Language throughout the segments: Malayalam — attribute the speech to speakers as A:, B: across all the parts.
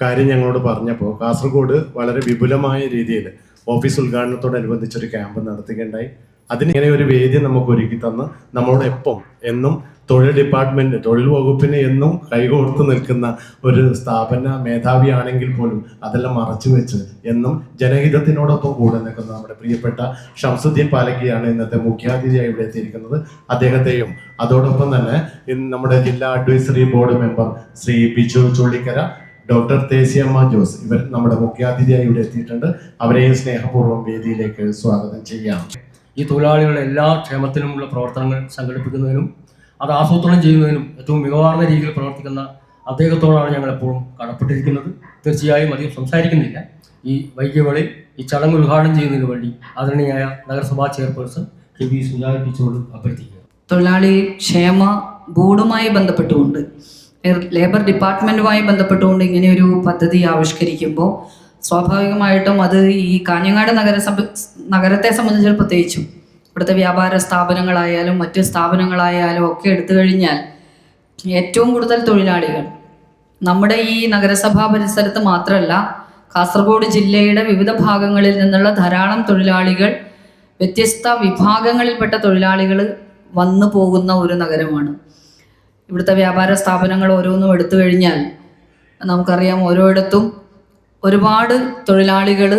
A: ഒരു കാര്യം ഞങ്ങളോട് പറഞ്ഞപ്പോൾ കാസർഗോഡ് വളരെ വിപുലമായ രീതിയിൽ ഓഫീസ് ഉദ്ഘാടനത്തോടനുബന്ധിച്ചൊരു ക്യാമ്പ് നടത്തുകയുണ്ടായി. അതിനിങ്ങനെ ഒരു വേദി നമുക്ക് ഒരുക്കി തന്ന് നമ്മളോടൊപ്പം എന്നും തൊഴിൽ ഡിപ്പാർട്ട്മെന്റ് തൊഴിൽ വകുപ്പിന് എന്നും കൈകോർത്ത് നിൽക്കുന്ന ഒരു സ്ഥാപന മേധാവിയാണെങ്കിൽ പോലും അതെല്ലാം മറച്ചു വെച്ച് എന്നും ജനഹിതത്തിനോടൊപ്പം കൂടെ നിൽക്കുന്ന നമ്മുടെ പ്രിയപ്പെട്ട ഷംസുദ്ദീൻ പാലക്കിയാണ് ഇന്നത്തെ മുഖ്യാതിഥിയായി ഇവിടെ എത്തിയിരിക്കുന്നത്. അദ്ദേഹത്തെയും അതോടൊപ്പം തന്നെ നമ്മുടെ ജില്ലാ advisory board member Shri Biju Chullikkara doctor Thesiyamma Jose ഇവർ നമ്മുടെ മുഖ്യാതിഥിയായി ഇവിടെ എത്തിയിട്ടുണ്ട്. അവരെയും സ്നേഹപൂർവം വേദിയിലേക്ക് സ്വാഗതം ചെയ്യാം
B: ഈ തൊഴിലാളികളുടെ എല്ലാ ക്ഷേമത്തിനുമുള്ള പ്രവർത്തനങ്ങൾ സംഘടിപ്പിക്കുന്നതിനും അത് ആസൂത്രണം ചെയ്യുന്നതിനും ഏറ്റവും മികവാർന്ന രീതിയിൽ പ്രവർത്തിക്കുന്ന അദ്ദേഹത്തോടാണ് ഞങ്ങൾ എപ്പോഴും കടപ്പെട്ടിരിക്കുന്നത്. തീർച്ചയായും അധികം സംസാരിക്കുന്നില്ല. ഈ വൈകിയവേളയിൽ ഈ ചടങ്ങ് ഉദ്ഘാടനം ചെയ്യുന്നതിന് വേണ്ടി ആദരണീയായ നഗരസഭാ ചെയർപേഴ്സൺ കെ വി സുജാ ടീച്ചറോട് അഭ്യർത്ഥിക്കുക
C: തൊഴിലാളി ക്ഷേമ ബോർഡുമായി ബന്ധപ്പെട്ടുകൊണ്ട് ലേബർ- ഡിപ്പാർട്ട്മെന്റുമായി ബന്ധപ്പെട്ടുകൊണ്ട് ഒരു പദ്ധതി ആവിഷ്കരിക്കുമ്പോൾ സ്വാഭാവികമായിട്ടും അത് ഈ കാഞ്ഞങ്ങാട് നഗരസഭ നഗരത്തെ സംബന്ധിച്ച് പ്രത്യേകിച്ചും ഇവിടുത്തെ വ്യാപാര സ്ഥാപനങ്ങളായാലും മറ്റ് സ്ഥാപനങ്ങളായാലും ഒക്കെ എടുത്തു കഴിഞ്ഞാൽ ഏറ്റവും കൂടുതൽ തൊഴിലാളികൾ നമ്മുടെ ഈ നഗരസഭാ പരിസരത്ത് മാത്രമല്ല കാസർഗോഡ് ജില്ലയുടെ വിവിധ ഭാഗങ്ങളിൽ നിന്നുള്ള ധാരാളം തൊഴിലാളികൾ വ്യത്യസ്ത വിഭാഗങ്ങളിൽപ്പെട്ട തൊഴിലാളികൾ വന്നു പോകുന്ന ഒരു നഗരമാണ്. ഇവിടുത്തെ വ്യാപാര സ്ഥാപനങ്ങൾ ഓരോന്നും എടുത്തു കഴിഞ്ഞാൽ നമുക്കറിയാം ഓരോയിടത്തും ഒരുപാട് തൊഴിലാളികൾ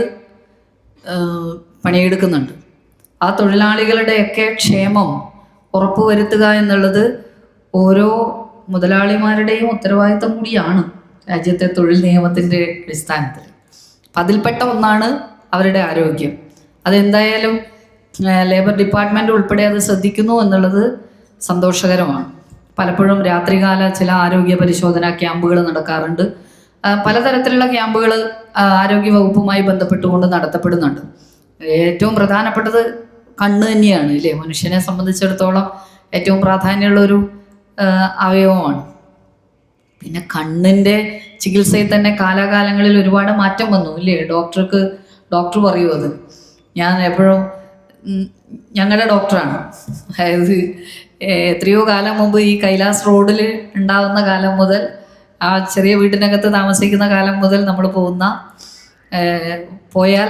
C: പണിയെടുക്കുന്നുണ്ട്. ആ തൊഴിലാളികളുടെയൊക്കെ ക്ഷേമം ഉറപ്പുവരുത്തുക എന്നുള്ളത് ഓരോ മുതലാളിമാരുടെയും ഉത്തരവാദിത്തം കൂടിയാണ് രാജ്യത്തെ തൊഴിൽ നിയമത്തിന്റെ അടിസ്ഥാനത്തിൽ. അപ്പം അതിൽപ്പെട്ട ഒന്നാണ് അവരുടെ ആരോഗ്യം. അതെന്തായാലും ലേബർ ഡിപ്പാർട്ട്മെന്റ് ഉൾപ്പെടെ അത് ശ്രദ്ധിക്കുന്നു എന്നുള്ളത് സന്തോഷകരമാണ്. പലപ്പോഴും രാത്രികാല ചില ആരോഗ്യ പരിശോധന ക്യാമ്പുകൾ നടക്കാറുണ്ട്. പലതരത്തിലുള്ള ക്യാമ്പുകൾ ആരോഗ്യ വകുപ്പുമായി ബന്ധപ്പെട്ടുകൊണ്ട് നടത്തപ്പെടുന്നുണ്ട്. ഏറ്റവും പ്രധാനപ്പെട്ടത് കണ്ണ് തന്നെയാണ് ഇല്ലേ? മനുഷ്യനെ സംബന്ധിച്ചിടത്തോളം ഏറ്റവും പ്രാധാന്യമുള്ള ഒരു അവയവമാണ്. പിന്നെ കണ്ണിന്റെ ചികിത്സയിൽ തന്നെ കാലാകാലങ്ങളിൽ ഒരുപാട് മാറ്റം വന്നു ഇല്ലേ? ഡോക്ടർക്ക് ഡോക്ടർ പറയൂ അത്. ഞാൻ എപ്പോഴും ഞങ്ങളുടെ ഡോക്ടറാണ്. അതായത് എത്രയോ കാലം മുമ്പ് ഈ കൈലാസ് റോഡിൽ ഉണ്ടാകുന്ന കാലം മുതൽ ആ ചെറിയ വീട്ടിനകത്ത് താമസിക്കുന്ന കാലം മുതൽ നമ്മൾ പോകുന്ന പോയാൽ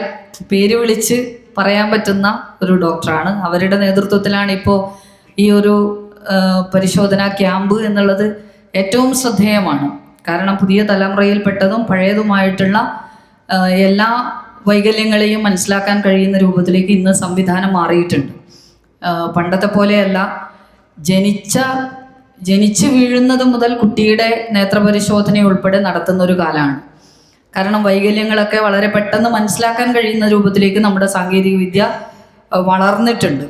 C: പേര് വിളിച്ച് പറയാൻ പറ്റുന്ന ഒരു ഡോക്ടറാണ്. അവരുടെ നേതൃത്വത്തിലാണ് ഇപ്പോൾ ഈ ഒരു പരിശോധന ക്യാമ്പ് എന്നുള്ളത് ഏറ്റവും ശ്രദ്ധേയമാണ്. കാരണം പുതിയ തലമുറയിൽപ്പെട്ടതും പഴയതുമായിട്ടുള്ള എല്ലാ വൈകല്യങ്ങളെയും മനസ്സിലാക്കാൻ കഴിയുന്ന രൂപത്തിലേക്ക് ഇന്ന് സംവിധാനം മാറിയിട്ടുണ്ട്. പണ്ടത്തെ പോലെയല്ല ജനിച്ച ജനിച്ചു വീഴുന്നത് മുതൽ കുട്ടിയുടെ നേത്രപരിശോധന ഉൾപ്പെടെ നടത്തുന്ന ഒരു കാലമാണ്. കാരണം വൈകല്യങ്ങളൊക്കെ വളരെ പെട്ടെന്ന് മനസ്സിലാക്കാൻ കഴിയുന്ന രൂപത്തിലേക്ക് നമ്മുടെ സാങ്കേതിക വിദ്യ വളർന്നിട്ടുണ്ട്.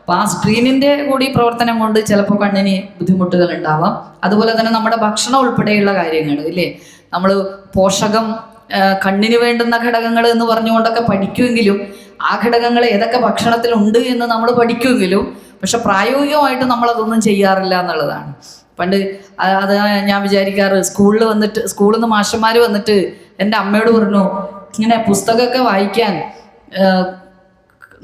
C: അപ്പോൾ ആ സ്ക്രീനിന്റെ കൂടി പ്രവർത്തനം കൊണ്ട് ചിലപ്പോൾ കണ്ണിന് ബുദ്ധിമുട്ടുകൾ ഉണ്ടാവാം. അതുപോലെ തന്നെ നമ്മുടെ ഭക്ഷണം ഉൾപ്പെടെയുള്ള കാര്യങ്ങൾ ഇല്ലേ? നമ്മൾ പോഷകം കണ്ണിന് വേണ്ടുന്ന ഘടകങ്ങൾ എന്ന് പറഞ്ഞുകൊണ്ടൊക്കെ പഠിക്കുമെങ്കിലും ആ ഘടകങ്ങൾ ഏതൊക്കെ ഭക്ഷണത്തിലുണ്ട് എന്ന് നമ്മൾ പഠിക്കുമെങ്കിലും പക്ഷെ പ്രായോഗികമായിട്ട് നമ്മളതൊന്നും ചെയ്യാറില്ല എന്നുള്ളതാണ്. പണ്ട് അത് ഞാൻ വിചാരിക്കാറ് സ്കൂളിൽ വന്നിട്ട് സ്കൂളിൽ നിന്ന് മാഷന്മാർ വന്നിട്ട് എന്റെ അമ്മയോട് പറഞ്ഞു ഇങ്ങനെ പുസ്തകമൊക്കെ വായിക്കാൻ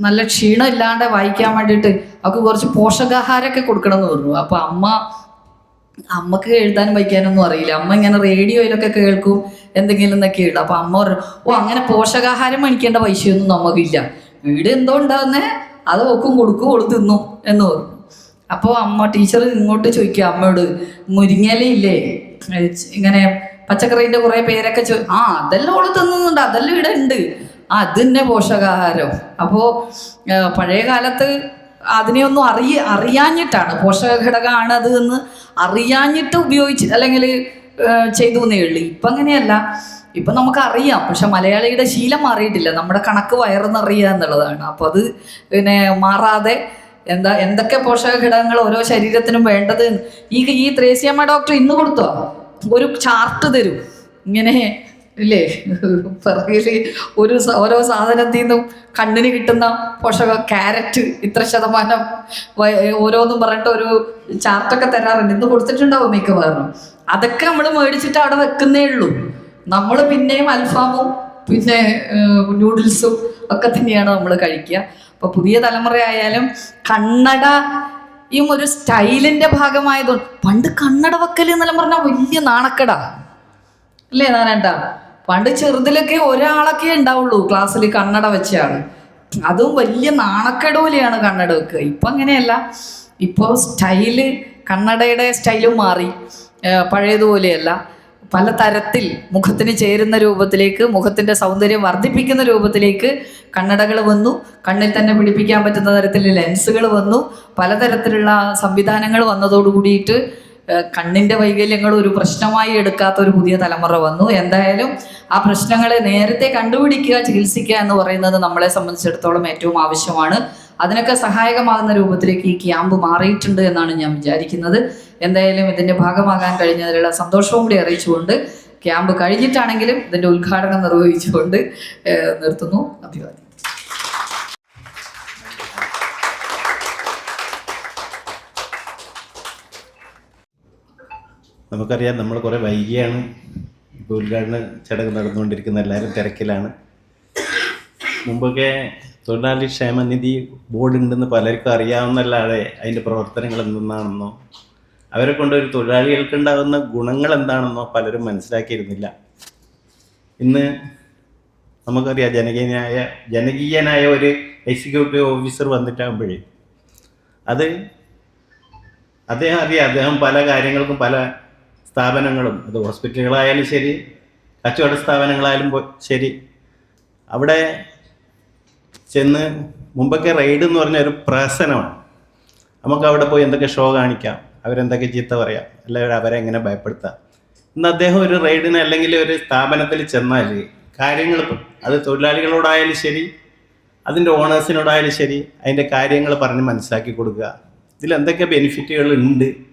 C: നല്ല ക്ഷീണം ഇല്ലാണ്ട് വായിക്കാൻ വേണ്ടിയിട്ട് അവർക്ക് കുറച്ച് പോഷകാഹാരമൊക്കെ കൊടുക്കണം എന്ന് പറഞ്ഞു. അപ്പോൾ അമ്മ അമ്മയ്ക്ക് എഴുതാനും വായിക്കാനൊന്നും അറിയില്ല. അമ്മ ഇങ്ങനെ റേഡിയോയിലൊക്കെ കേൾക്കും എന്തെങ്കിലും എന്നൊക്കെ ഉള്ളു അപ്പൊ അമ്മ പറഞ്ഞു ഓ അങ്ങനെ പോഷകാഹാരം മേടിക്കേണ്ട പൈസയൊന്നും നമുക്കില്ല വീട് എന്തോ ഉണ്ടാവുന്നേ അത് ഒക്കും കൊടുക്കും ഓൾ തിന്നു എന്ന് പറഞ്ഞു. അപ്പോൾ അമ്മ ടീച്ചർ ഇങ്ങോട്ട് ചോദിക്കുക അമ്മയോട് മുരിങ്ങലയില്ലേ ഇങ്ങനെ പച്ചക്കറീന്റെ കുറേ പേരൊക്കെ ചോ ആ അതെല്ലാം ഓൾ തിന്നുന്നുണ്ട്. അതെല്ലാം ഇവിടെ ഉണ്ട്. ആ അത് പോഷകാഹാരം. അപ്പോൾ പഴയ കാലത്ത് അതിനെയൊന്നും അറിയ അറിയാഞ്ഞിട്ടാണ് പോഷക ഘടകമാണ് അത് എന്ന് അറിയാഞ്ഞിട്ട് ഉപയോഗിച്ച് അല്ലെങ്കിൽ ചെയ്തു എന്നേ ഉള്ളൂ. ഇപ്പം അങ്ങനെയല്ല. ഇപ്പം നമുക്കറിയാം. പക്ഷെ മലയാളിയുടെ ശീലം മാറിയിട്ടില്ല. നമ്മുടെ കണക്ക് വയറെന്നറിയുക എന്നുള്ളതാണ്. അപ്പോൾ അത് പിന്നെ മാറാതെ എന്താ എന്തൊക്കെ പോഷക ഘടകങ്ങൾ ഓരോ ശരീരത്തിനും വേണ്ടത്. ഈ ഈ ത്രേസ്യമ്മ ഡോക്ടർ ഇന്ന് കൊടുത്തോ? ഒരു ചാർട്ട് തരും. ഇങ്ങനെ ഇല്ലേ? പിറകിൽ ഒരു ഓരോ സാധനത്തിൽ നിന്നും കണ്ണിന് കിട്ടുന്ന പോഷക ക്യാരറ്റ് ഇത്ര ശതമാനം ഓരോന്നും പറഞ്ഞിട്ട് ഒരു ചാർട്ടൊക്കെ തരാറുണ്ട്. ഇന്ന് കൊടുത്തിട്ടുണ്ടാവും മിക്കവാറും. അതൊക്കെ നമ്മൾ മേടിച്ചിട്ട് അവിടെ വെക്കുന്നേ ഉള്ളൂ. നമ്മൾ പിന്നെയും അൽഫാമും പിന്നെ നൂഡിൽസും ഒക്കെ തന്നെയാണ് നമ്മൾ കഴിക്കുക. അപ്പോൾ പുതിയ തലമുറയായാലും കണ്ണട ഈ ഒരു സ്റ്റൈലിന്റെ ഭാഗമായതുകൊണ്ട് പണ്ട് കണ്ണട വക്കൽ എന്നെല്ലാം പറഞ്ഞാൽ വലിയ നാണക്കട. അല്ലേ നാനേട്ടാ പണ്ട് ചെറുതിലൊക്കെ ഒരാളൊക്കെ ഉണ്ടാവുള്ളൂ ക്ലാസ്സിൽ കണ്ണട വെച്ചാണ്. അതും വലിയ നാണക്കേട് പോലെയാണ് കണ്ണട വെക്കുക. ഇപ്പം അങ്ങനെയല്ല. ഇപ്പോൾ സ്റ്റൈൽ കണ്ണടയുടെ സ്റ്റൈലും മാറി. പഴയതുപോലെയല്ല. പല തരത്തിൽ മുഖത്തിന് ചേരുന്ന രൂപത്തിലേക്ക് മുഖത്തിന്റെ സൗന്ദര്യം വർദ്ധിപ്പിക്കുന്ന രൂപത്തിലേക്ക് കണ്ണടകൾ വന്നു. കണ്ണിൽ തന്നെ പിടിപ്പിക്കാൻ പറ്റുന്ന തരത്തിൽ ലെൻസുകൾ വന്നു. പലതരത്തിലുള്ള സംവിധാനങ്ങൾ വന്നതോട് കൂടിയിട്ട് ഏഹ് കണ്ണിന്റെ വൈകല്യങ്ങൾ ഒരു പ്രശ്നമായി എടുക്കാത്ത ഒരു പുതിയ തലമുറ വന്നു. എന്തായാലും ആ പ്രശ്നങ്ങളെ നേരത്തെ കണ്ടുപിടിക്കുക ചികിത്സിക്കുക എന്ന് പറയുന്നത് നമ്മളെ സംബന്ധിച്ചിടത്തോളം ഏറ്റവും ആവശ്യമാണ്. അതിനൊക്കെ സഹായകമാകുന്ന രൂപത്തിലേക്ക് ഈ ക്യാമ്പ് മാറിയിട്ടുണ്ട് എന്നാണ് ഞാൻ വിചാരിക്കുന്നത്. എന്തായാലും ഇതിന്റെ ഭാഗമാകാൻ കഴിഞ്ഞതിലുള്ള സന്തോഷവും കൂടി അറിയിച്ചുകൊണ്ട് ക്യാമ്പ് കഴിഞ്ഞിട്ടാണെങ്കിലും ഇതിന്റെ ഉദ്ഘാടനം നിർവഹിച്ചുകൊണ്ട് നിർത്തുന്നു. അഭിവാദ്യം.
D: നമുക്കറിയാം നമ്മൾ കുറേ വൈകിയാണ് ഇപ്പോൾ ഉദ്ഘാടന ചടങ്ങ് നടന്നുകൊണ്ടിരിക്കുന്ന എല്ലാവരും തിരക്കിലാണ്. മുമ്പൊക്കെ തൊഴിലാളി ക്ഷേമനിധി ബോർഡ് ഉണ്ടെന്ന് പലർക്കും അറിയാവുന്നല്ലാതെ അതിന്റെ പ്രവർത്തനങ്ങൾ എന്തെന്നാണെന്നോ അവരെ കൊണ്ട് ഒരു തൊഴിലാളികൾക്ക് ഉണ്ടാകുന്ന ഗുണങ്ങൾ എന്താണെന്നോ പലരും മനസ്സിലാക്കിയിരുന്നില്ല. ഇന്ന് നമുക്കറിയാം ജനകീയനായ ജനകീയനായ ഒരു എക്സിക്യൂട്ടീവ് ഓഫീസർ വന്നിട്ടാകുമ്പോഴേ അത് അദ്ദേഹം അറിയാം അദ്ദേഹം പല കാര്യങ്ങൾക്കും പല സ്ഥാപനങ്ങളും അത് ഹോസ്പിറ്റലുകളായാലും ശരി കച്ചവട സ്ഥാപനങ്ങളായാലും ശരി. അവിടെ ചെന്ന് മുമ്പൊക്കെ റെയ്ഡ് എന്ന് പറഞ്ഞ ഒരു പ്രഹസനമാണ്. നമുക്ക് അവിടെ പോയി എന്തൊക്കെ ഷോ കാണിക്കാം അവരെന്തൊക്കെ ചീത്ത പറയാം അല്ലെങ്കിൽ അവരെ എങ്ങനെ ഭയപ്പെടുത്താം. ഇന്ന് അദ്ദേഹം ഒരു റെയ്ഡിന് അല്ലെങ്കിൽ ഒരു സ്ഥാപനത്തിൽ ചെന്നാൽ കാര്യങ്ങൾ അത് തൊഴിലാളികളോടായാലും ശരി അതിന്റെ ഓണേഴ്സിനോടായാലും ശരി അതിന്റെ കാര്യങ്ങൾ പറഞ്ഞ് മനസ്സിലാക്കി കൊടുക്കുക. ഇതിൽ എന്തൊക്കെ ബെനിഫിറ്റുകൾ ഉണ്ട്?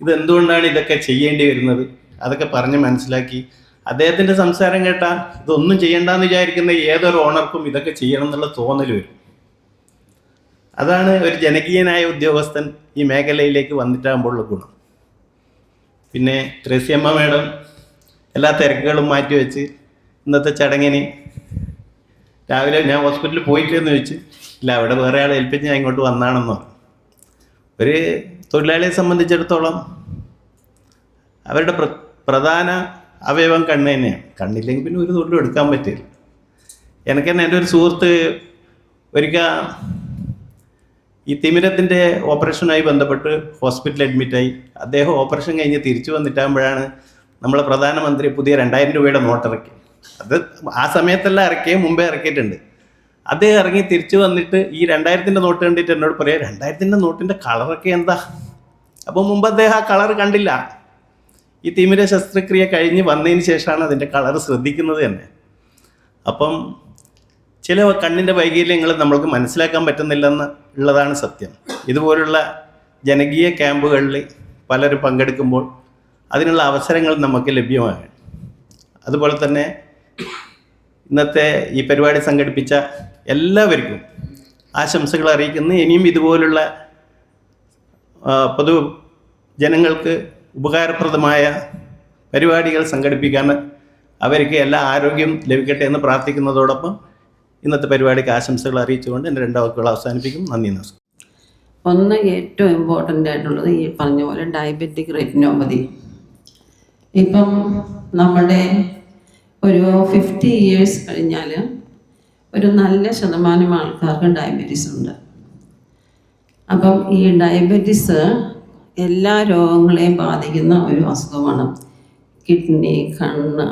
D: ഇതെന്തുകൊണ്ടാണ് ഇതൊക്കെ ചെയ്യേണ്ടി വരുന്നത്? അതൊക്കെ പറഞ്ഞ് മനസ്സിലാക്കി. അദ്ദേഹത്തിന്റെ സംസാരം കേട്ടാൽ ഇതൊന്നും ചെയ്യണ്ടെന്ന് വിചാരിക്കുന്ന ഏതൊരു ഓണർക്കും ഇതൊക്കെ ചെയ്യണം എന്നുള്ള തോന്നൽ വരും. അതാണ് ഒരു ജനകീയനായ ഉദ്യോഗസ്ഥൻ ഈ മേഖലയിലേക്ക് വന്നിട്ടാകുമ്പോഴുള്ള ഗുണം. പിന്നെ ത്രേസ്യമ്മ മേഡം എല്ലാ തിരക്കുകളും മാറ്റി വെച്ച് ഇന്നത്തെ ചടങ്ങിന് രാവിലെ ഞാൻ ഹോസ്പിറ്റലിൽ പോയിട്ടില്ലെന്ന് ചോദിച്ചു ഇല്ല അവിടെ വേറെ ആളെ ഏൽപ്പിച്ച് ഞാൻ ഇങ്ങോട്ട് വന്നാണെന്നോ ഒരു തൊഴിലാളിയെ സംബന്ധിച്ചിടത്തോളം അവരുടെ പ്ര പ്രധാന അവയവം കണ്ണ് തന്നെയാണ്. കണ്ണില്ലെങ്കിൽ പിന്നെ ഒരു തൊഴിലും എടുക്കാൻ പറ്റില്ല. എനിക്ക് തന്നെ എന്റെ ഒരു സുഹൃത്ത് ഒരിക്കൽ ഈ തിമിരത്തിന്റെ ഓപ്പറേഷനുമായി ബന്ധപ്പെട്ട് ഹോസ്പിറ്റലിൽ അഡ്മിറ്റായി അദ്ദേഹം ഓപ്പറേഷൻ കഴിഞ്ഞ് തിരിച്ചു വന്നിട്ടാകുമ്പോഴാണ് നമ്മളെ പ്രധാനമന്ത്രി പുതിയ രണ്ടായിരം രൂപയുടെ നോട്ട് ഇറക്കി അത് ആ സമയത്തെല്ലാം ഇറക്കിയേ മുമ്പേ ഇറക്കിയിട്ടുണ്ട്. അദ്ദേഹം ഇറങ്ങി തിരിച്ചു വന്നിട്ട് ഈ രണ്ടായിരത്തിന്റെ നോട്ട് കണ്ടിട്ട് എന്നോട് പറയാം രണ്ടായിരത്തിന്റെ നോട്ടിന്റെ കളറൊക്കെ എന്താ? അപ്പോൾ മുമ്പ് അദ്ദേഹം ആ കളർ കണ്ടില്ല. ഈ തിമിര ശസ്ത്രക്രിയ കഴിഞ്ഞ് വന്നതിന് ശേഷമാണ് അതിന്റെ കളർ ശ്രദ്ധിക്കുന്നത് തന്നെ. അപ്പം ചില കണ്ണിന്റെ വൈകല്യങ്ങൾ നമ്മൾക്ക് മനസ്സിലാക്കാൻ പറ്റുന്നില്ലെന്ന് ഉള്ളതാണ് സത്യം. ഇതുപോലുള്ള ജനകീയ ക്യാമ്പുകളിൽ പലരും പങ്കെടുക്കുമ്പോൾ അതിനുള്ള അവസരങ്ങൾ നമുക്ക് ലഭ്യമാകും അതുപോലെ തന്നെ ഇന്നത്തെ ഈ പരിപാടി സംഘടിപ്പിച്ച എല്ലാവർക്കും ആശംസകൾ അറിയിക്കുന്നു. ഇനിയും ഇതുപോലുള്ള പൊതു ജനങ്ങൾക്ക് ഉപകാരപ്രദമായ പരിപാടികൾ സംഘടിപ്പിക്കാൻ അവർക്ക് എല്ലാ ആരോഗ്യം ലഭിക്കട്ടെ എന്ന് പ്രാർത്ഥിക്കുന്നതോടൊപ്പം ഇന്നത്തെ പരിപാടിക്ക് ആശംസകൾ അറിയിച്ചുകൊണ്ട് എന്റെ രണ്ട് വാക്കുകൾ അവസാനിപ്പിക്കും. നന്ദി നമസ്കാരം.
E: ഒന്ന് ഏറ്റവും ഇമ്പോർട്ടന്റ് ആയിട്ടുള്ളത് ഈ പറഞ്ഞ പോലെ ഡയബറ്റിക് റെറ്റിനോപ്പതി ഇപ്പം നമ്മുടെ ഒരു ഫിഫ്റ്റി ഇയേഴ്സ് കഴിഞ്ഞാൽ ഒരു നല്ല ശതമാനം ആൾക്കാർക്ക് ഡയബറ്റീസ് ഉണ്ട്. അപ്പം ഈ ഡയബറ്റീസ് എല്ലാ രോഗങ്ങളെയും ബാധിക്കുന്ന ഒരു അസുഖമാണ്. കിഡ്നി കണ്ണ്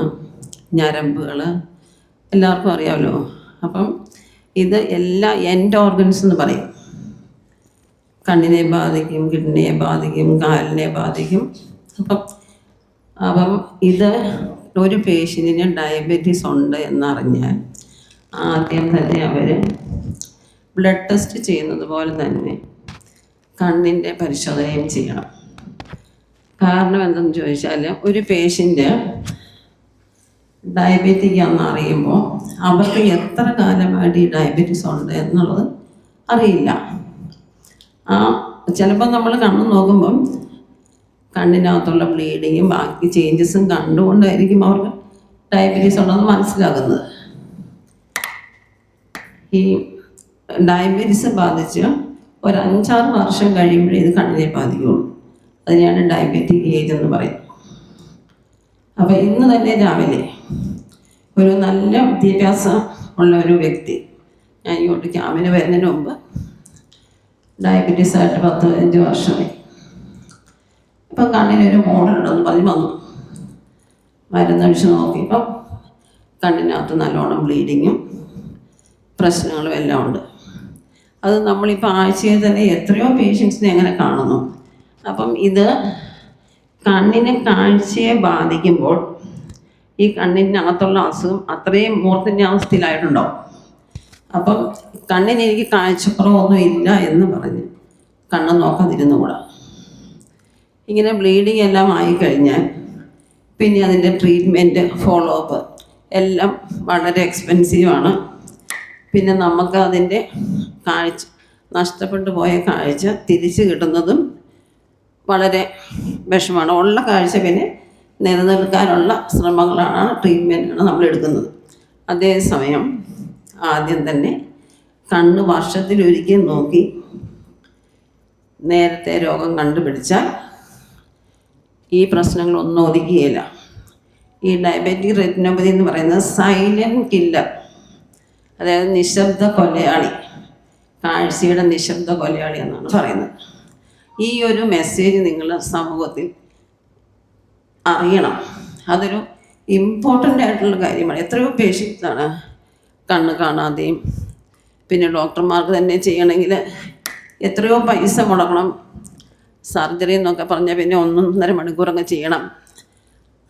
E: ഞരമ്പുകൾ എല്ലാവർക്കും അറിയാമല്ലോ അപ്പം ഇത് എല്ലാ എൻഡ് ഓർഗൻസ് എന്ന് പറയും. കണ്ണിനെ ബാധിക്കും കിഡ്നിയെ ബാധിക്കും കാലിനെ ബാധിക്കും. അപ്പം അപ്പം ഇത് ഒരു പേഷ്യന്റിന് ഡയബറ്റീസ് ഉണ്ട് എന്നറിഞ്ഞാൽ ആദ്യം തന്നെ അവർ ബ്ലഡ് ടെസ്റ്റ് ചെയ്യുന്നത് പോലെ തന്നെ കണ്ണിന്റെ പരിശോധനയും ചെയ്യണം. കാരണം എന്തെന്ന് ചോദിച്ചാൽ ഒരു പേഷ്യന്റ് ഡയബറ്റിക് ആണെന്ന് അറിയുമ്പോൾ അവർക്ക് എത്ര കാലമായിട്ട് ഈ ഡയബറ്റീസ് ഉണ്ട് എന്നുള്ളത് അറിയില്ല. ആ ചിലപ്പോൾ നമ്മൾ കണ്ണ് നോക്കുമ്പം കണ്ണിനകത്തുള്ള ബ്ലീഡിങ്ങും ബാക്കി ചേഞ്ചസും കണ്ടുകൊണ്ടായിരിക്കും അവർക്ക് ഡയബറ്റീസ് ഉണ്ടെന്ന് മനസ്സിലാകുന്നത് ഈ ഡയബറ്റീസ് ബാധിച്ച് ഒരു അഞ്ചാറ് വർഷം കഴിയുമ്പോഴേ ഇത് കണ്ണിനെ ബാധിക്കുകയുള്ളൂ. അതിനെയാണ് ഡയബറ്റിക് ഏജ് എന്ന് പറയുന്നത്. അപ്പോൾ ഇന്ന് തന്നെ രാവിലെ ഒരു നല്ല വിദ്യാഭ്യാസം ഉള്ള ഒരു വ്യക്തി ഞാൻ ഇങ്ങോട്ട് ക്യാമ്പിന് വരുന്നതിന് മുമ്പ് ഡയബറ്റീസ് ആയിട്ട് പത്ത് അഞ്ച് വർഷമായി. ഇപ്പം കണ്ണിനൊരു മോഡലുണ്ടെന്ന് പറഞ്ഞ് വന്നു. മരുന്നടിച്ച് നോക്കിയപ്പം കണ്ണിനകത്ത് നല്ലോണം ബ്ലീഡിങ്ങും പ്രശ്നങ്ങളും എല്ലാം ഉണ്ട്. അത് നമ്മളിപ്പോൾ ആഴ്ചയിൽ തന്നെ എത്രയോ പേഷ്യൻസിനെ അങ്ങനെ കാണുന്നു. അപ്പം ഇത് കണ്ണിന് കാഴ്ചയെ ബാധിക്കുമ്പോൾ ഈ കണ്ണിനകത്തുള്ള അസുഖം അത്രയും മൂർത്തിന്റെ അവസ്ഥയിലായിട്ടുണ്ടാവും അപ്പം കണ്ണിന് എനിക്ക് കാഴ്ചക്കുറവൊന്നും ഇല്ല എന്ന് പറഞ്ഞ് കണ്ണ് നോക്കാതിരുന്നുകൂടാ ഇങ്ങനെ ബ്ലീഡിങ് എല്ലാം ആയിക്കഴിഞ്ഞാൽ പിന്നെ അതിന്റെ ട്രീറ്റ്മെന്റ് ഫോളോ അപ്പ് എല്ലാം വളരെ എക്സ്പെൻസീവാണ് പിന്നെ നമുക്ക് അതിന്റെ കാഴ്ച നഷ്ടപ്പെട്ടു പോയ കാഴ്ച തിരിച്ചു കിട്ടുന്നതും വളരെ വിഷമാണ് ഉള്ള കാഴ്ച പിന്നെ നിലനിൽക്കാനുള്ള ശ്രമങ്ങളാണ് ട്രീറ്റ്മെന്റാണ് നമ്മൾ എടുക്കുന്നത്. അതേസമയം ആദ്യം തന്നെ കണ്ണ് വർഷത്തിലൊരിക്കൽ നോക്കി നേരത്തെ രോഗം കണ്ടുപിടിച്ചാൽ ഈ പ്രശ്നങ്ങളൊന്നും ഒതുക്കുകയില്ല ഈ ഡയബറ്റിക് റെറ്റിനോപ്പതി എന്ന് പറയുന്നത് സൈലന്റ് കില്ലർ അതായത് നിശബ്ദ കൊലയാളി. കാഴ്ചയുടെ നിശബ്ദ കൊലയാളി എന്നാണ് പറയുന്നത്. ഈ ഒരു മെസ്സേജ് നിങ്ങൾ സമൂഹത്തിൽ അറിയണം. അതൊരു ഇമ്പോർട്ടന്റ് ആയിട്ടുള്ള കാര്യമാണ്. എത്രയോ പേഷ്യൻസാണ് കണ്ണ് കാണാതെയും പിന്നെ ഡോക്ടർമാർക്ക് തന്നെ ചെയ്യണമെങ്കിൽ എത്രയോ പൈസ മുടക്കണം. സർജറി എന്നൊക്കെ പറഞ്ഞാൽ പിന്നെ ഒന്നൊന്നര മണിക്കൂറങ്ങ് ചെയ്യണം.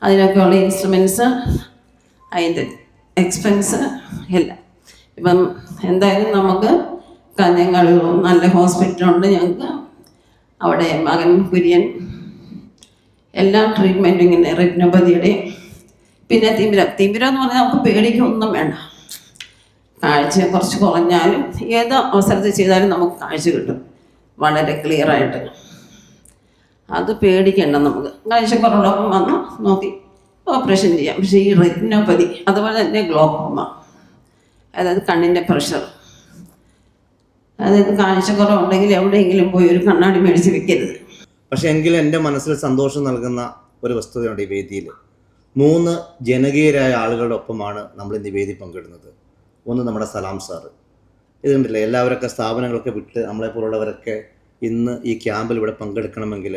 E: അതിനൊക്കെയുള്ള ഇൻസ്ട്രുമെന്റ്സ് അതിന്റെ എക്സ്പെൻസ് എല്ലാം. ഇപ്പം എന്തായാലും നമുക്ക് കാര്യങ്ങൾ നല്ല ഹോസ്പിറ്റൽ ഉണ്ട് ഞങ്ങൾക്ക്. അവിടെ മകൻ കുര്യൻ. എല്ലാ ട്രീറ്റ്മെന്റും ഇങ്ങനെ റെറ്റിനോപ്പതിയുടെ പിന്നെ തിമിരം. തിമിരം എന്ന് പറഞ്ഞാൽ നമുക്ക് പേടിക്കൊന്നും വേണ്ട. കാഴ്ച കുറച്ച് കുറഞ്ഞാലും ഏത് അവസരത്തിൽ ചെയ്താലും നമുക്ക് കാഴ്ച കിട്ടും. വളരെ ക്ലിയർ ആയിട്ട്. അത് പേടിക്കേണ്ട നമുക്ക്. കാഴ്ചക്കുറവുള്ളപ്പം വന്ന് നോക്കി. ഓപ്പറേഷൻ ചെയ്യാം. പക്ഷേ ഈ റെറ്റിനോപ്പതി അതുപോലെ തന്നെ ഗ്ലോക്കോമ അതായത് കണ്ണിന്റെ പ്രഷർ അതായത് കാഴ്ചക്കുറവുണ്ടെങ്കിൽ എവിടെയെങ്കിലും പോയി ഒരു കണ്ണാടി മേടിച്ച് വെക്കരുത്.
F: പക്ഷെ എങ്കിലും എന്റെ മനസ്സിൽ സന്തോഷം നൽകുന്ന ഒരു വസ്തുതയുണ്ട് ഈ വേദിയിൽ. മൂന്ന് ജനകീയരായ ആളുകളുടെ ഒപ്പമാണ് നമ്മൾ ഇന്ന് വേദി പങ്കിടുന്നത്. ഒന്ന് നമ്മുടെ സലാം സാറ്. ഇതുണ്ടല്ലേ എല്ലാവരൊക്കെ സ്ഥാപനങ്ങളൊക്കെ വിട്ട് നമ്മളെപ്പോലുള്ളവരൊക്കെ ഇന്ന് ഈ ക്യാമ്പിൽ ഇവിടെ പങ്കെടുക്കണമെങ്കിൽ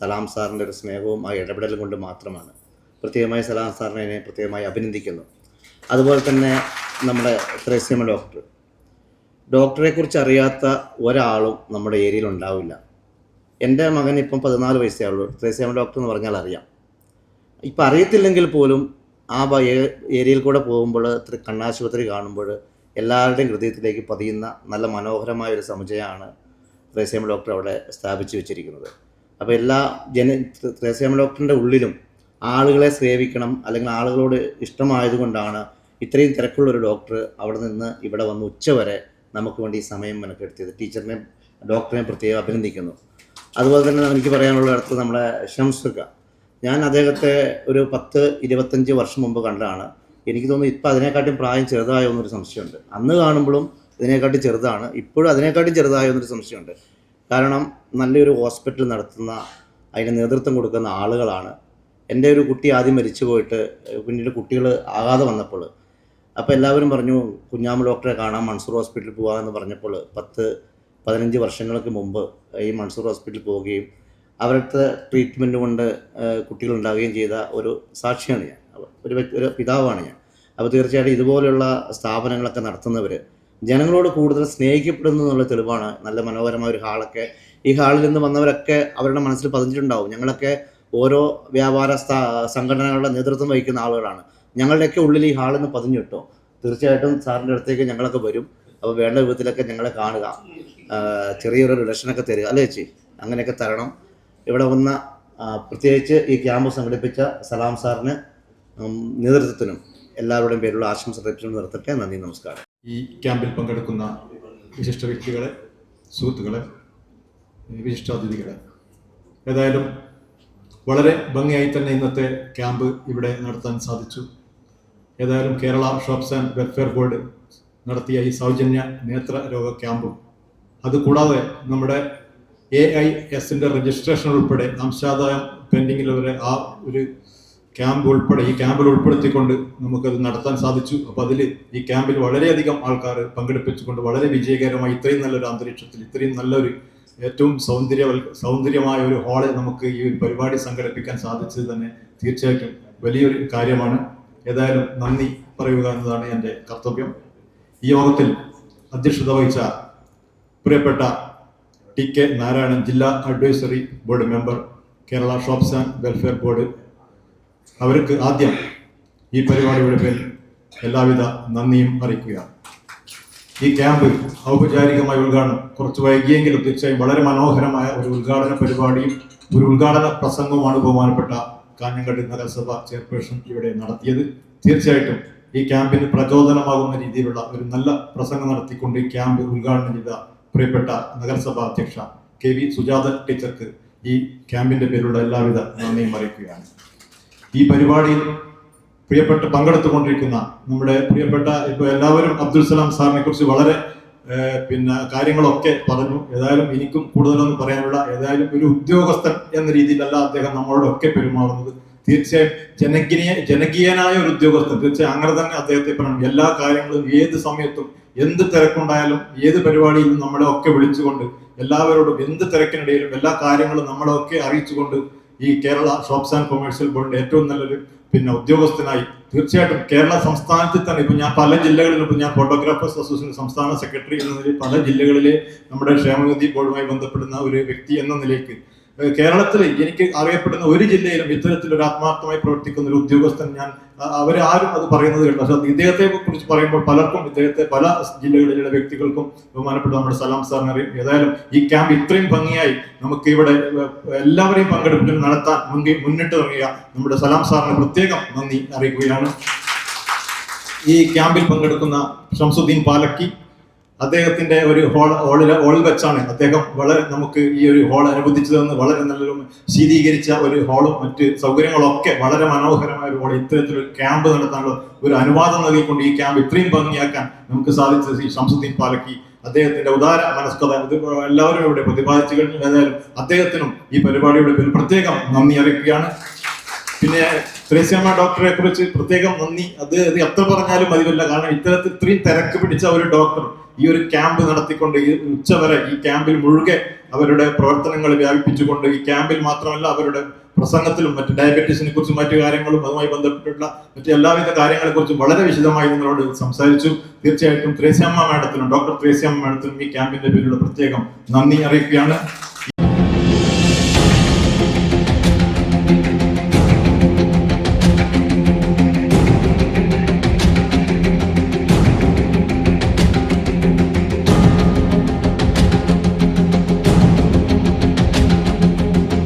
F: സലാം സാറിന്റെ ഒരു സ്നേഹവും ആ ഇടപെടലും കൊണ്ട് മാത്രമാണ്. പ്രത്യേകമായി സലാം സാറിനെ പ്രത്യേകമായി അഭിനന്ദിക്കുന്നു. അതുപോലെ തന്നെ നമ്മുടെ ത്രേസ്യമ ഡോക്ടർ. ഡോക്ടറെ കുറിച്ച് അറിയാത്ത ഒരാളും നമ്മുടെ ഏരിയയിൽ ഉണ്ടാവില്ല. എന്റെ മകൻ ഇപ്പം പതിനാല് വയസ്സേ ഉള്ളൂ. ത്രേസ്യമ ഡോക്ടർ എന്ന് പറഞ്ഞാൽ അറിയാം. ഇപ്പം അറിയത്തില്ലെങ്കിൽ പോലും ആ ഏരിയയിൽ കൂടെ പോകുമ്പോൾ ത്രി- കണ്ണാശുപത്രി കാണുമ്പോൾ എല്ലാവരുടെയും ഹൃദയത്തിലേക്ക് പതിയുന്ന നല്ല മനോഹരമായ ഒരു സമുച്ചയമാണ് ത്രേസ്യാമ ഡോക്ടർ അവിടെ സ്ഥാപിച്ചു വെച്ചിരിക്കുന്നത്. അപ്പോൾ എല്ലാ ജന ത്രേസ്യാമ ഡോക്ടറിന്റെ ഉള്ളിലും ആളുകളെ സേവിക്കണം അല്ലെങ്കിൽ ആളുകളോട് ഇഷ്ടമായതുകൊണ്ടാണ് ഇത്രയും തിരക്കുള്ള ഒരു ഡോക്ടർ അവിടെ നിന്ന് ഇവിടെ വന്ന് ഉച്ചവരെ നമുക്ക് വേണ്ടി സമയം മെനക്കെടുത്തിയത്. ടീച്ചറിനെ ഡോക്ടറെ പ്രത്യേകം അഭിനന്ദിക്കുന്നു. അതുപോലെ തന്നെ എനിക്ക് പറയാനുള്ള അടുത്ത് നമ്മുടെ ഷംസുക ഞാൻ അദ്ദേഹത്തെ ഒരു പത്ത് ഇരുപത്തഞ്ച് വർഷം മുമ്പ് കണ്ടതാണ്. എനിക്ക് തോന്നുന്നു ഇപ്പം അതിനെക്കാട്ടും പ്രായം ചെറുതായോ എന്നൊരു സംശയമുണ്ട്. അന്ന് കാണുമ്പോഴും ഇതിനെക്കാട്ടും ചെറുതാണ്. ഇപ്പോഴും അതിനെക്കാട്ടും ചെറുതായോ എന്നൊരു സംശയമുണ്ട്. കാരണം നല്ലൊരു ഹോസ്പിറ്റൽ നടത്തുന്ന അതിന് നേതൃത്വം കൊടുക്കുന്ന ആളുകളാണ്. എന്റെ ഒരു കുട്ടി ആദ്യം മരിച്ചു പോയിട്ട് പിന്നീട് കുട്ടികൾ ആകാതെ വന്നപ്പോൾ അപ്പോൾ എല്ലാവരും പറഞ്ഞു കുഞ്ഞാമ ഡോക്ടറെ കാണാൻ മൺസൂർ ഹോസ്പിറ്റലിൽ പോകാമെന്ന് പറഞ്ഞപ്പോൾ പത്ത് പതിനഞ്ച് വർഷങ്ങൾക്ക് മുമ്പ് ഈ മൺസൂർ ഹോസ്പിറ്റലിൽ പോവുകയും അവരുടെ ട്രീറ്റ്മെന്റ് കൊണ്ട് കുട്ടികളുണ്ടാവുകയും ചെയ്ത ഒരു സാക്ഷിയാണ് ഞാൻ. ഒരു ഒരു പിതാവാണ് ഞാൻ. അപ്പോൾ തീർച്ചയായിട്ടും ഇതുപോലെയുള്ള സ്ഥാപനങ്ങളൊക്കെ നടത്തുന്നവർ ജനങ്ങളോട് കൂടുതൽ സ്നേഹിക്കപ്പെടുന്നു എന്നുള്ള തെളിവാണ് നല്ല മനോഹരമായ ഒരു ഹാളൊക്കെ. ഈ ഹാളിൽ നിന്ന് വന്നവരൊക്കെ അവരുടെ മനസ്സിൽ പതിഞ്ഞിട്ടുണ്ടാവും. ഞങ്ങളൊക്കെ ഓരോ വ്യാപാര സ്ഥാ സംഘടനകളുടെ നേതൃത്വം വഹിക്കുന്ന ആളുകളാണ്. ഞങ്ങളുടെയൊക്കെ ഉള്ളിൽ ഈ ഹാളിൽ നിന്ന് പതിഞ്ഞു കിട്ടോ. തീർച്ചയായിട്ടും സാറിന്റെ അടുത്തേക്ക് ഞങ്ങളൊക്കെ വരും. അപ്പോൾ വേണ്ട വിധത്തിലൊക്കെ ഞങ്ങളെ കാണുക. ചെറിയൊരു റിലക്ഷനൊക്കെ തരിക. അല്ലേ ചേച്ചി? അങ്ങനെയൊക്കെ തരണം. ഇവിടെ വന്ന പ്രത്യേകിച്ച് ഈ ക്യാമ്പ് സംഘടിപ്പിച്ച സലാം സാറിന് നേതൃത്വത്തിനും എല്ലാവരുടെയും പേരിലുള്ള ആശംസ നിർത്തട്ടെ. നന്ദി നമസ്കാരം.
G: ഈ ക്യാമ്പിൽ പങ്കെടുക്കുന്ന വിശിഷ്ട വ്യക്തികളെ സുഹൃത്തുക്കളെ വിശിഷ്ടാതിഥികളെ ഏതായാലും വളരെ ഭംഗിയായി തന്നെ ഇന്നത്തെ ക്യാമ്പ് ഇവിടെ നടത്താൻ സാധിച്ചു. ഏതായാലും Kerala shops and welfare board നടത്തിയ ഈ സൗജന്യ നേത്ര രോഗ ക്യാമ്പും. അതുകൂടാതെ നമ്മുടെ എ ഐ എസിന്റെ രജിസ്ട്രേഷൻ ഉൾപ്പെടെ അംശാദായം പെൻഡിങ്ങിലുള്ളവരെ ആ ഒരു ക്യാമ്പ് ഉൾപ്പെടെ ഈ ക്യാമ്പിൽ ഉൾപ്പെടുത്തിക്കൊണ്ട് നമുക്കത് നടത്താൻ സാധിച്ചു. അപ്പോൾ അതിൽ ഈ ക്യാമ്പിൽ വളരെയധികം ആൾക്കാർ പങ്കെടുപ്പിച്ചുകൊണ്ട് വളരെ വിജയകരമായി ഇത്രയും നല്ലൊരു അന്തരീക്ഷത്തിൽ ഇത്രയും നല്ലൊരു ഏറ്റവും സൗന്ദര്യ സൗന്ദര്യമായ ഒരു ഹാൾ നമുക്ക് ഈ ഒരു പരിപാടി സംഘടിപ്പിക്കാൻ സാധിച്ചത് തന്നെ തീർച്ചയായിട്ടും വലിയൊരു കാര്യമാണ്. ഏതായാലും നന്ദി പറയുക എന്നതാണ് എന്റെ കർത്തവ്യം. ഈ യോഗത്തിൽ അധ്യക്ഷത വഹിച്ച പ്രിയപ്പെട്ട ടി കെ നാരായണൻ ജില്ലാ advisory board member Kerala shops and welfare board. അവർക്ക് ആദ്യം ഈ പരിപാടിയുടെ പേരിൽ എല്ലാവിധ നന്ദിയും അറിയിക്കുകയാണ്. ഈ ക്യാമ്പ് ഔപചാരികമായ ഉദ്ഘാടനം കുറച്ച് വൈകിയെങ്കിലും തീർച്ചയായും വളരെ മനോഹരമായ ഒരു ഉദ്ഘാടന പരിപാടിയും ഒരു ഉദ്ഘാടന പ്രസംഗവുമാണ് ബഹുമാനപ്പെട്ട കാഞ്ഞങ്ങാട് നഗരസഭ ചെയർപേഴ്സൺ ഇവിടെ നടത്തിയത്. തീർച്ചയായിട്ടും ഈ ക്യാമ്പിന് പ്രചോദനമാകുന്ന രീതിയിലുള്ള ഒരു നല്ല പ്രസംഗം നടത്തിക്കൊണ്ട് ഈ ക്യാമ്പ് ഉദ്ഘാടനം ചെയ്ത പ്രിയപ്പെട്ട നഗരസഭാ അധ്യക്ഷ കെ വി സുജാത ടീച്ചർക്ക് ഈ ക്യാമ്പിന്റെ പേരിലുള്ള എല്ലാവിധ നന്ദിയും അറിയിക്കുകയാണ്. ഈ പരിപാടിയിൽ പ്രിയപ്പെട്ട് പങ്കെടുത്തുകൊണ്ടിരിക്കുന്ന നമ്മുടെ പ്രിയപ്പെട്ട ഇപ്പോൾ എല്ലാവരും അബ്ദുൽ സലാം സാറിനെ കുറിച്ച് വളരെ പിന്നെ കാര്യങ്ങളൊക്കെ പറഞ്ഞു. ഏതായാലും എനിക്കും കൂടുതലൊന്നും പറയാനുള്ള ഏതായാലും ഒരു ഉദ്യോഗസ്ഥൻ എന്ന രീതിയിലല്ല അദ്ദേഹം നമ്മളോടൊക്കെ പെരുമാറുന്നത്. തീർച്ചയായും ജനകീയ ജനകീയനായ ഒരു ഉദ്യോഗസ്ഥൻ. തീർച്ചയായും അങ്ങനെ തന്നെ അദ്ദേഹത്തെ പറയണം. എല്ലാ കാര്യങ്ങളും ഏത് സമയത്തും എന്ത് തിരക്കുണ്ടായാലും ഏത് പരിപാടിയിലും നമ്മളെ ഒക്കെ വിളിച്ചുകൊണ്ട് എല്ലാവരോടും എന്ത് തിരക്കിനിടയിലും എല്ലാ കാര്യങ്ങളും നമ്മളൊക്കെ അറിയിച്ചുകൊണ്ട് ഈ കേരള ഷോപ്സ് ആൻഡ് കൊമേഴ്സ്യൽ ബോർഡിന്റെ ഏറ്റവും നല്ലൊരു പിന്നെ ഉദ്യോഗസ്ഥനായി. തീർച്ചയായിട്ടും കേരള സംസ്ഥാനത്തിൽ തന്നെ ഇപ്പൊ ഞാൻ പല ജില്ലകളിലും ഇപ്പൊ ഞാൻ ഫോട്ടോഗ്രാഫേഴ്സ് അസോസിയേഷൻ സംസ്ഥാന സെക്രട്ടറി എന്ന നിലയിൽ പല ജില്ലകളിലെ നമ്മുടെ ക്ഷേമനിധി ബോർഡുമായി ബന്ധപ്പെടുന്ന ഒരു വ്യക്തി എന്ന നിലയ്ക്ക് കേരളത്തിൽ എനിക്ക് അറിയപ്പെടുന്ന ഒരു ജില്ലയിലും ഇത്തരത്തിലൊരു ആത്മാർത്ഥമായി പ്രവർത്തിക്കുന്ന ഒരു ഉദ്യോഗസ്ഥൻ ഞാൻ അ- അവരെ ആരും അത് പറയുന്നത് കേട്ടു പക്ഷെ ഇദ്ദേഹത്തെ കുറിച്ച് പറയുമ്പോൾ പലർക്കും ഇദ്ദേഹത്തെ പല ജില്ലകളിലുള്ള വ്യക്തികൾക്കും ബഹുമാനപ്പെട്ട നമ്മുടെ സലാം സാറിനെ അറിയും ഏതായാലും ഈ ക്യാമ്പ് ഇത്രയും ഭംഗിയായി നമുക്ക് ഇവിടെ എല്ലാവരെയും പങ്കെടുപ്പിൽ നടത്താൻ മുൻകൈ മുന്നിട്ട് ഇറങ്ങിയ നമ്മുടെ സലാം സാറിന് പ്രത്യേകം നന്ദി അറിയിക്കുകയാണ്. ഈ ക്യാമ്പിൽ പങ്കെടുക്കുന്ന ഷംസുദ്ദീൻ പാലക്കി അദ്ദേഹത്തിന്റെ ഒരു ഹോൾ ഹോളിൽ ഹോളിൽ വെച്ചാണ് അദ്ദേഹം വളരെ നമുക്ക് ഈ ഒരു ഹോൾ അനുവദിച്ചതെന്ന് വളരെ നല്ലൊരു ശീതീകരിച്ച ഒരു ഹോളും മറ്റ് സൗകര്യങ്ങളൊക്കെ വളരെ മനോഹരമായ ഒരു ഹോൾ ഇത്തരത്തിലൊരു ക്യാമ്പ് നടത്താനുള്ള ഒരു അനുവാദം നൽകിക്കൊണ്ട് ഈ ക്യാമ്പ് ഇത്രയും ഭംഗിയാക്കാൻ നമുക്ക് സാധിച്ചത് ഈ ഷംസുദ്ദീൻ പാലക്കി. അദ്ദേഹത്തിന്റെ ഉദാര മനസ്കത എല്ലാവരും ഇവിടെ പ്രതിപാദിച്ചു കഴിഞ്ഞു ഏതായാലും അദ്ദേഹത്തിനും ഈ പരിപാടിയുടെ പ്രത്യേകം നന്ദി അറിയിക്കുകയാണ്. പിന്നെ ത്രേസ്യാമ്മ ഡോക്ടറെ കുറിച്ച് പ്രത്യേകം നന്ദി. അത് അത് എത്ര പറഞ്ഞാലും മതിവല്ല കാരണം ഇത്തരത്തിൽ ഇത്രയും തിരക്ക് പിടിച്ച ഒരു ഡോക്ടർ ഈ ഒരു ക്യാമ്പ് നടത്തിക്കൊണ്ട് ഈ ഉച്ചവരെ ഈ ക്യാമ്പിൽ മുഴുകെ അവരുടെ പ്രവർത്തനങ്ങൾ വ്യാപിപ്പിച്ചുകൊണ്ട് ഈ ക്യാമ്പിൽ മാത്രമല്ല അവരുടെ പ്രസംഗത്തിലും മറ്റ് ഡയബറ്റീസിനെ കുറിച്ചും മറ്റു കാര്യങ്ങളും അതുമായി ബന്ധപ്പെട്ടുള്ള മറ്റ് എല്ലാവിധ കാര്യങ്ങളെ കുറിച്ചും വളരെ വിശദമായി നിങ്ങളോട് സംസാരിച്ചു. തീർച്ചയായിട്ടും ത്രേസ്യാമ്മ മാഡത്തിനും ഡോക്ടർ ത്രേസ്യാമ്മ മാഡത്തിനും ഈ ക്യാമ്പിന്റെ പേരിലുള്ള പ്രത്യേകം നന്ദി അറിയിക്കുകയാണ്.